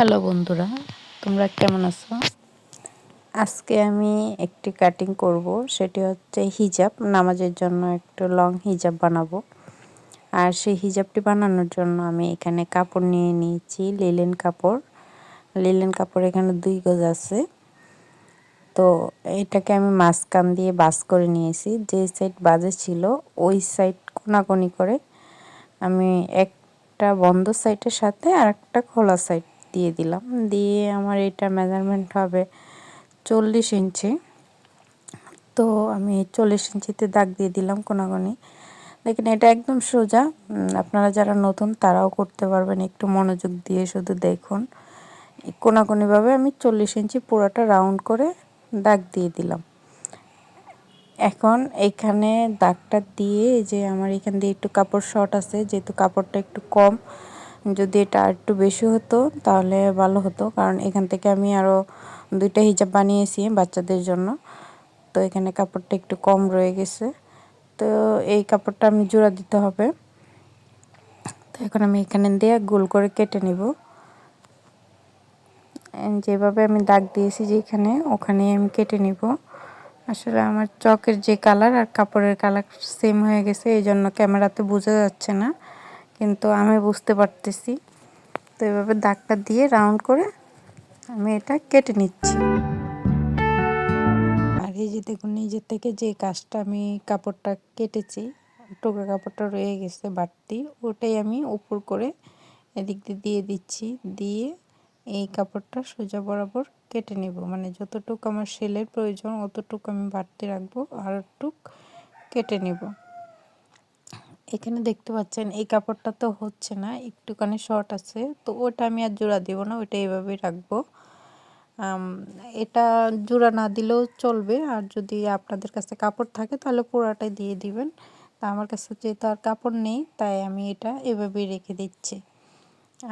Hello বন্ধুরা, তোমরা কেমন আছো? আজকে আমি একটি কাটিং করব, সেটি হচ্ছে হিজাব নামাজের জন্য একটু লং হিজাব বানাবো। আর সেই হিজাবটি বানানোর জন্য আমি এখানে কাপড় নিয়ে নিয়েছি লিলেন কাপড়। লিলেন কাপড় এখানে দুই গজ আছে। তো এটাকে আমি মাঝখান দিয়ে বাস করে নিয়েছি, যে সাইড বাজে ছিল, ওই সাইড কোনাকুনি করে আমি একটা বন্ধ সাইডের সাথে আর একটা খোলা সাইড দিয়ে দিলাম। দিয়ে আমার এটা মেজারমেন্ট হবে চল্লিশ ইঞ্চি। তো আমি চল্লিশ ইঞ্চিতে দাগ দিয়ে দিলাম কোনাগনি। দেখেন এটা একদম সোজা। আপনারা যারা নতুন, তারাও করতে পারবেন। একটু মনোযোগ দিয়ে শুধু দেখুন। কোনাকুনিভাবে আমি চল্লিশ ইঞ্চি পুরোটা রাউন্ড করে দাগ দিয়ে দিলাম। এখন এখানে দাগটা দিয়ে যে আমার এখান দিয়ে একটু কাপড় শর্ট আছে, যেহেতু কাপড়টা একটু কম যদি এটা একটু বেশি হতো, তাহলে ভালো হতো। কারণ এখান থেকে আমি আরও দুইটা হিজাব বানিয়েছি বাচ্চাদের জন্য। তো এখানে কাপড়টা একটু কম রয়ে গেছে। তো এই কাপড়টা আমি জোড়া দিতে হবে। তো এখন আমি এখানে দিয়ে গোল করে কেটে নিব। যেভাবে আমি দাগ দিয়েছি যেখানে, ওখানে আমি কেটে নিব। আসলে আমার চকের যে কালার আর কাপড়ের কালার সেম হয়ে গেছে, এই জন্য ক্যামেরাতে বোঝা যাচ্ছে না। কিন্তু আমি বুঝতে পারতেছি। তো এভাবে দাগটা দিয়ে রাউন্ড করে আমি এটা কেটে নিচ্ছি। আর এই যে দেখুন, নিজের থেকে যে কাজটা আমি কাপড়টা কেটেছি, টুকরো কাপড়টা রয়ে গেছে বাড়তি, ওটাই আমি উপর করে এদিক দিয়ে দিয়ে দিচ্ছি, দিয়ে এই কাপড়টা সোজা বরাবর কেটে নেব। মানে যতটুকু আমার সেলের প্রয়োজন, অতটুকু আমি বাড়তি রাখব আর টুক কেটে নেব। এখানে দেখতে পাচ্ছেন, এই কাপড়টা তো হচ্ছে না, একটুখানি শর্ট আছে। তো ওটা আমি আর জোড়া দেবো না, ওইটা এইভাবেই রাখব। এটা জোড়া না দিলেও চলবে, আর যদি আপনাদের কাছে কাপড় থাকে তাহলে পুরাটাই দিয়ে দিবেন। তা আমার কাছে যেহেতু আর কাপড় নেই, তাই আমি এটা এভাবেই রেখে দিচ্ছি।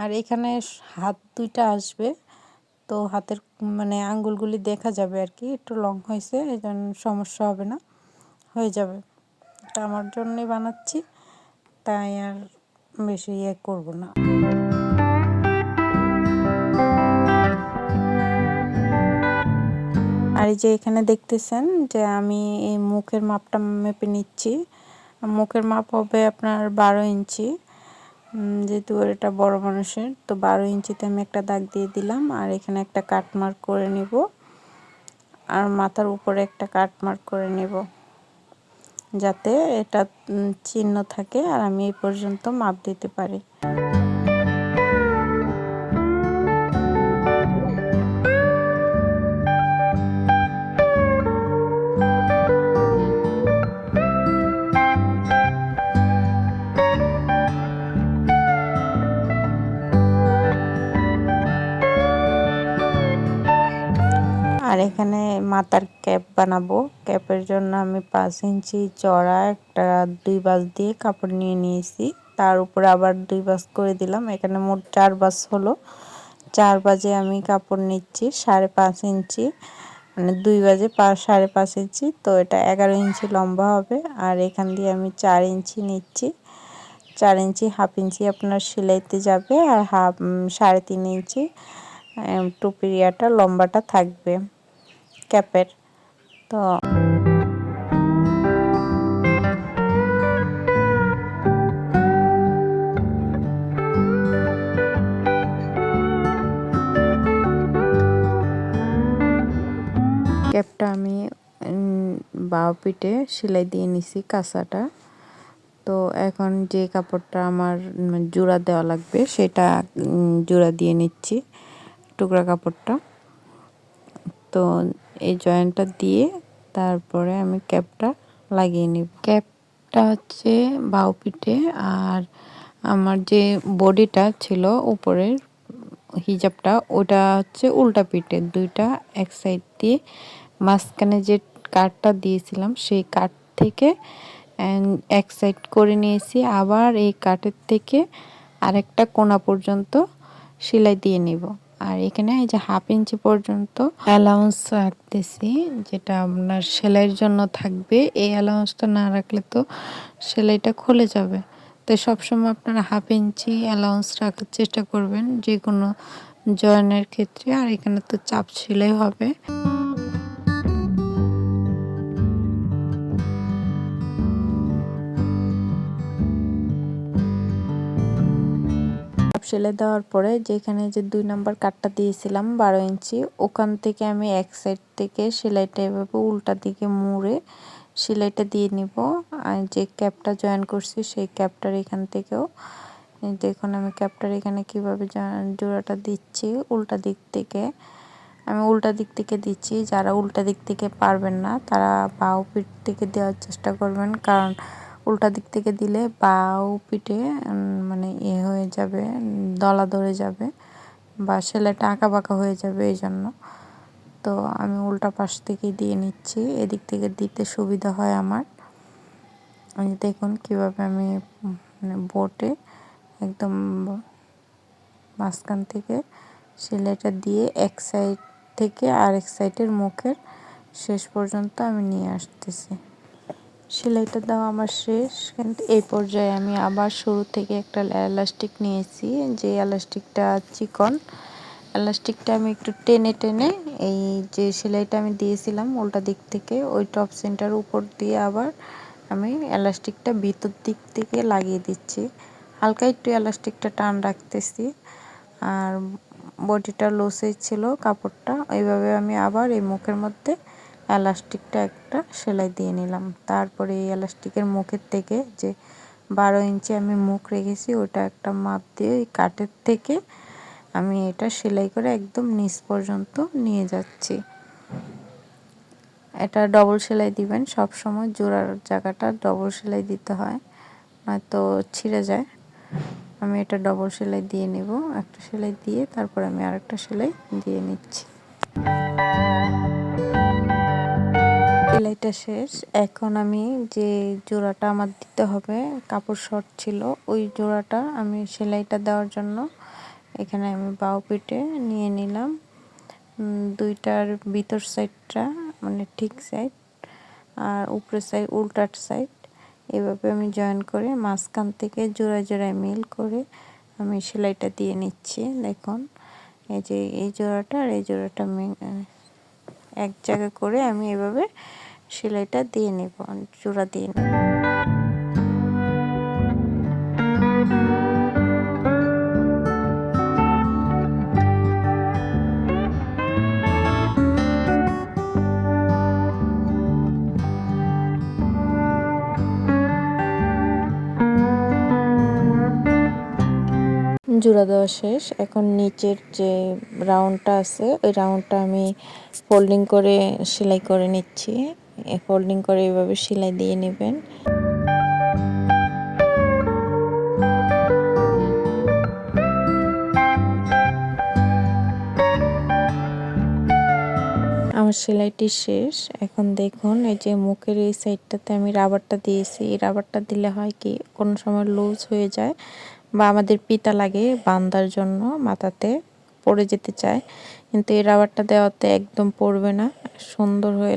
আর এখানে হাত দুইটা আসবে, তো হাতের মানে আঙ্গুলগুলি দেখা যাবে আর কি, একটু লং হয়েছে এই জন্য সমস্যা হবে না, হয়ে যাবে। এটা আমার জন্যই বানাচ্ছি। তাই আর বেশি ইয়ে করব না। আর এই যে এখানে দেখতেছেন যে আমি এই মুখের মাপটা মেপে নিচ্ছি। মুখের মাপ হবে আপনার বারো ইঞ্চি। যেহেতু এটা বড় মানুষের, তো বারো ইঞ্চিতে আমি একটা দাগ দিয়ে দিলাম আর এখানে একটা কাট মার্ক করে নিব। আর মাথার উপরে একটা কাট মার্ক করে নেব। যাতে এটা চিহ্ন থাকে আর আমি এই পর্যন্ত মাপ দিতে পারি। এখানে মাথার ক্যাপ বানাবো। ক্যাপের জন্য আমি পাঁচ ইঞ্চি চড়া একটা দুই বাস দিয়ে কাপড় নিয়ে নিয়েছি। তার উপরে আবার দুই বাস করে দিলাম। এখানে মোট চার বাস হলো। চার বাজে আমি কাপড় নিচ্ছি সাড়ে পাঁচ ইঞ্চি। মানে দুই বাজে পাঁচ সাড়ে পাঁচ ইঞ্চি। তো এটা এগারো ইঞ্চি লম্বা হবে। আর এখান দিয়ে আমি চার ইঞ্চি নিচ্ছি। চার ইঞ্চি, হাফ ইঞ্চি আপনার সেলাইতে যাবে। আর হাফ সাড়ে তিন ইঞ্চি টুপির ইয়াটা লম্বাটা থাকবে। ক্যাপের। তো ক্যাপটা আমি বাও পিঠে সেলাই দিয়ে নিছি কাঁচাটা। তো এখন যে কাপড়টা আমার জোড়া দেওয়া লাগবে সেটা জোড়া দিয়ে নিচ্ছি টুকরা কাপড়টা। তো এই জয়েন্টটা দিয়ে তারপরে আমি ক্যাপটা লাগিয়ে নিব। ক্যাপটা হচ্ছে বাউ পিঠে আর আমার যে বডিটা ছিল উপরের হিজাবটা, ওটা হচ্ছে উল্টা পিঠে। দুইটা এক সাইড দিয়ে মাঝখানে যে কাঠটা দিয়েছিলাম, সেই কাঠ থেকে এক সাইড করে নিয়েছি। আবার এই কাঠের থেকে আরেকটা কোনা পর্যন্ত সেলাই দিয়ে নিব। আর এখানে এই যে হাফ ইঞ্চি পর্যন্ত অ্যালাউন্স রাখতেছি, যেটা আপনার সেলাইয়ের জন্য থাকবে। এই অ্যালাউন্সটা না রাখলে তো সেলাইটা খুলে যাবে। তো সবসময় আপনারা হাফ ইঞ্চি অ্যালাউন্স রাখার চেষ্টা করবেন যে কোনো জয়েনের ক্ষেত্রে। আর এখানে তো চাপ সেলাই হবে। সেলাই দেওয়ার পরে যেখানে যে দুই নম্বর কাটটা দিয়েছিলাম বারো ইঞ্চি, ওখান থেকে আমি এক সাইড থেকে সেলাইটা এভাবে উল্টা দিকে মুড়ে সেলাইটা দিয়ে নিব। আর যে ক্যাপটা জয়েন করছি সেই ক্যাপটার এখান থেকেও দেখুন আমি ক্যাপটার এখানে কীভাবে জোড়াটা দিচ্ছি উল্টা দিক থেকে। আমি উল্টা দিক থেকে দিচ্ছি, যারা উল্টা দিক থেকে পারবেন না তারা বাউ পিঠ থেকে দেওয়ার চেষ্টা করবেন। কারণ উল্টা দিক থেকে দিলে বাউ পিঠে মানে এ হয়ে যাবে, দলা ধরে যাবে বা সেলাইটা আঁকা বাঁকা হয়ে যাবে এই জন্য। তো আমি উল্টা পাশ থেকেই দিয়ে নিচ্ছি, এদিক থেকে দিতে সুবিধা হয় আমার। আমি দেখুন কীভাবে আমি মানে বোটে একদম মাঝখান থেকে সেলাইটা দিয়ে এক সাইড থেকে আরেক সাইডের মুখের শেষ পর্যন্ত আমি নিয়ে আসতেছি। সেলাইটা দেওয়া আমার শেষ। কিন্তু এই পর্যায়ে আমি আবার শুরু থেকে একটা এলাস্টিক নিয়েছি, যে এলাস্টিকটা চিকন। এলাস্টিকটা আমি একটু টেনে টেনে এই যে সেলাইটা আমি দিয়েছিলাম উল্টা দিক থেকে, ওই টপ সেন্টার উপর দিয়ে আবার আমি এলাস্টিকটা ভিতর দিক থেকে লাগিয়ে দিচ্ছি। হালকা একটু এলাস্টিকটা টান রাখতেছি। আর বডিটা লোসে ছিল কাপড়টা এইভাবে আমি আবার এই মুখের মধ্যে এলাস্টিকটা একটা সেলাই দিয়ে নিলাম। তারপরে এই এলাস্টিকের মুখের থেকে যে বারো ইঞ্চি আমি মুখ রেখেছি, ওটা একটা মাপ দিয়ে ওই কাটের থেকে আমি এটা সেলাই করে একদম নিচ পর্যন্ত নিয়ে যাচ্ছি। এটা ডবল সেলাই দিবেন, সব সময় জোড়ার জায়গাটা ডবল সেলাই দিতে হয়, নয়তো ছিঁড়ে যায়। আমি এটা ডবল সেলাই দিয়ে নেব, একটা সেলাই দিয়ে তারপর আমি আরেকটা সেলাই দিয়ে নিচ্ছি। সেলাইটা শেষ। এখন আমি যে জোড়াটা আমার দিতে হবে, কাপড় শর্ট ছিল, ওই জোড়াটা আমি সেলাইটা দেওয়ার জন্য এখানে আমি বাউ পিটে নিয়ে নিলাম। দুইটার ভিতর সাইডটা মানে ঠিক সাইড আর উপরের সাইড, উল্টার সাইড এভাবে আমি জয়েন করে মাঝখান থেকে জোড়ায় জোড়ায় মিল করে আমি সেলাইটা দিয়ে নিচ্ছি। দেখুন, এই যে এই জোড়াটা আর এই জোড়াটা এক জায়গা করে আমি এভাবে সেলাইটা দিয়ে নেব জোড়া দিয়ে নেব। জোড়া দেওয়া শেষ। এখন নিচের যে রাউন্ডটা আছে, ওই রাউন্ডটা আমি ফোল্ডিং করে সেলাই করে নিচ্ছি। ফোল্ডিং করে এভাবে সেলাই দিয়ে নেবেন। আমার সেলাইটি শেষ। এখন দেখুন, এই যে মুখের এই সাইডটাতে আমি রাবারটা দিয়েছি। এই রাবারটা দিলে হয় কি, কোনো সময় লুজ হয়ে যায় বা আমাদের পিতা লাগে বান্দার জন্য মাথাতে পড়ে যেতে চায়। কিন্তু এই রাবারটা দেওয়াতে একদম পড়বে না, সুন্দর হয়ে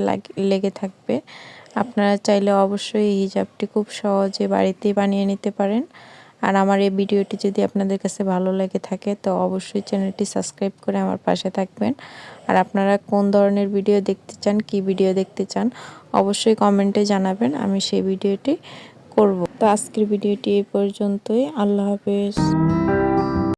লেগে থাকবে। আপনারা চাইলে অবশ্যই এই হিজাবটি খুব সহজে বাড়িতেই বানিয়ে নিতে পারেন। আর আমার এই ভিডিওটি যদি আপনাদের কাছে ভালো লেগে থাকে, তো অবশ্যই চ্যানেলটি সাবস্ক্রাইব করে আমার পাশে থাকবেন। আর আপনারা কোন ধরনের ভিডিও দেখতে চান, কি ভিডিও দেখতে চান, অবশ্যই কমেন্টে জানাবেন, আমি সেই ভিডিওটি করব। তো আজকের ভিডিওটি এই পর্যন্তই, আল্লাহ হাফেজ।